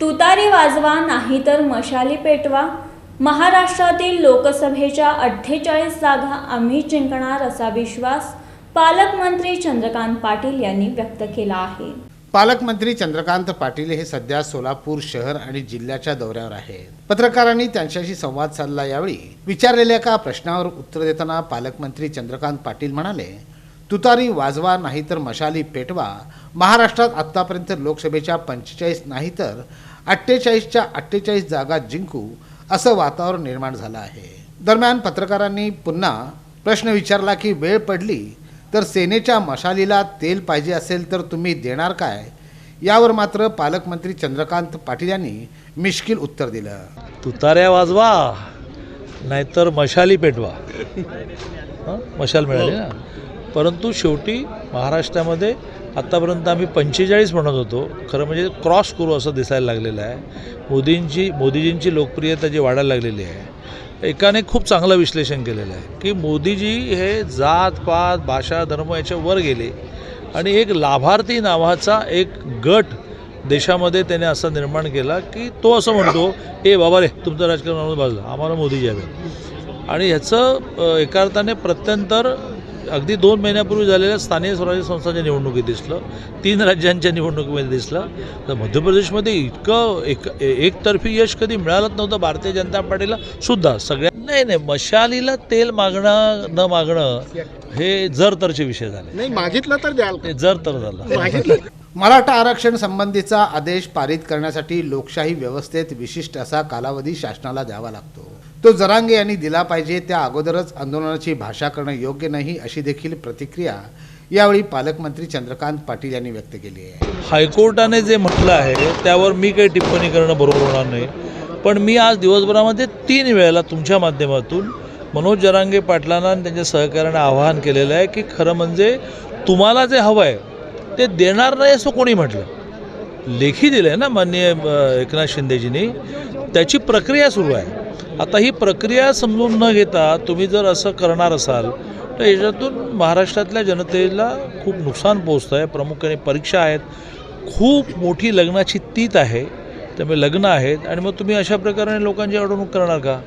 तुतारी वाजवा नाही तर मशाली पेटवा. महाराष्ट्रातील लोकसभेच्या अठ्ठेचाळीस जागा आम्ही जिंकणार असा विश्वास पालकमंत्री चंद्रकांत पाटील यांनी व्यक्त केला आहे. पालकमंत्री चंद्रकांत पाटील हे सध्या सोलापूर शहर आणि जिल्ह्याच्या दौऱ्यावर आहेत. पत्रकारांनी त्यांच्याशी संवाद साधला यावेळी विचारलेल्या एका प्रश्नावर उत्तर देताना पालकमंत्री चंद्रकांत पाटील म्हणाले तुतारी वाजवा नाही तर मशाली पेटवा. महाराष्ट्रात आत्तापर्यंत लोकसभेच्या पंचेचाळीस नाही तर अठ्ठेचाळीसच्या अठ्ठेचाळीस जागा जिंकू असं वातावरण निर्माण झालं आहे. दरम्यान पत्रकारांनी पुन्हा प्रश्न विचारला की वेळ पडली तर सेनेच्या मशालीला तेल पाहिजे असेल तर तुम्ही देणार काय? यावर मात्र पालकमंत्री चंद्रकांत पाटील यांनी मिश्किल उत्तर दिलं. तुताऱ्या वाजवा नाहीतर मशाली पेटवा. मशाल मिळाली ना? परंतु शेवटी महाराष्ट्रामध्ये आत्तापर्यंत आम्ही पंचेचाळीस म्हणत होतो. खरं म्हणजे क्रॉस करू असं दिसायला लागलेलं आहे. मोदींची मोदीजींची लोकप्रियता जी वाढायला लागलेली आहे एकाने खूप चांगलं विश्लेषण केलेलं आहे की मोदीजी हे जात पात भाषा धर्म याच्या वर गेले आणि एक लाभार्थी नावाचा एक गट देशामध्ये त्याने असा निर्माण केला की तो असं म्हणतो ए बाबा रे तुमचं राजकारण बाजलं आम्हाला मोदीजी हवे आणि ह्याचं एका अर्थाने प्रत्यंतर अगदी दोन महिन्यापूर्वी झालेल्या स्थानिक स्वराज्य संस्थांच्या निवडणुकीत दिसलं. तीन राज्यांच्या निवडणुकीमध्ये दिसलं. तर मध्य प्रदेशमध्ये इतकं एक एकतर्फी यश कधी मिळालंच नव्हतं. भारतीय जनता पार्टीला सुद्धा सगळ्या नाही नाही मशालीला तेल मागणं न मागणं हे जर विषय झाले. नाही मागितलं तर द्याल. ते जर तर झालं. मराठा आरक्षण संबंधीचा आदेश पारित करण्यासाठी लोकशाही व्यवस्थेत विशिष्ट असा कालावधी शासनाला द्यावा लागतो. तो जरांगे यांनी दिला पाहिजे. त्या अगोदरच आंदोलनाची भाषा करणं योग्य नाही अशी देखील प्रतिक्रिया यावेळी पालकमंत्री चंद्रकांत पाटील यांनी व्यक्त केली आहे. हायकोर्टाने जे म्हटलं आहे त्यावर मी काही टिप्पणी करणं बरोबर होणार नाही. पण मी आज दिवसभरामध्ये तीन वेळेला तुमच्या माध्यमातून मनोज जरांगे पाटलांना आणि त्यांच्या सहकार्याने आवाहन केलेलं आहे की खरं म्हणजे तुम्हाला जे हवं आहे ते देणार नाही असं कोणी म्हटलं? लेखी दिलं आहे ना माननीय एकनाथ शिंदेजींनी. त्याची प्रक्रिया सुरू आहे. आता ही प्रक्रिया समजून न घेता तुम्ही जर असं करणार असाल तर याच्यातून महाराष्ट्रातल्या जनतेला खूप नुकसान पोचतं आहे प्रामुख्याने परीक्षा आहेत. खूप मोठी लग्नाची तीत आहे. त्यामुळे लग्न आहेत. आणि मग तुम्ही अशा प्रकारे लोकांची अडवणूक करणार का?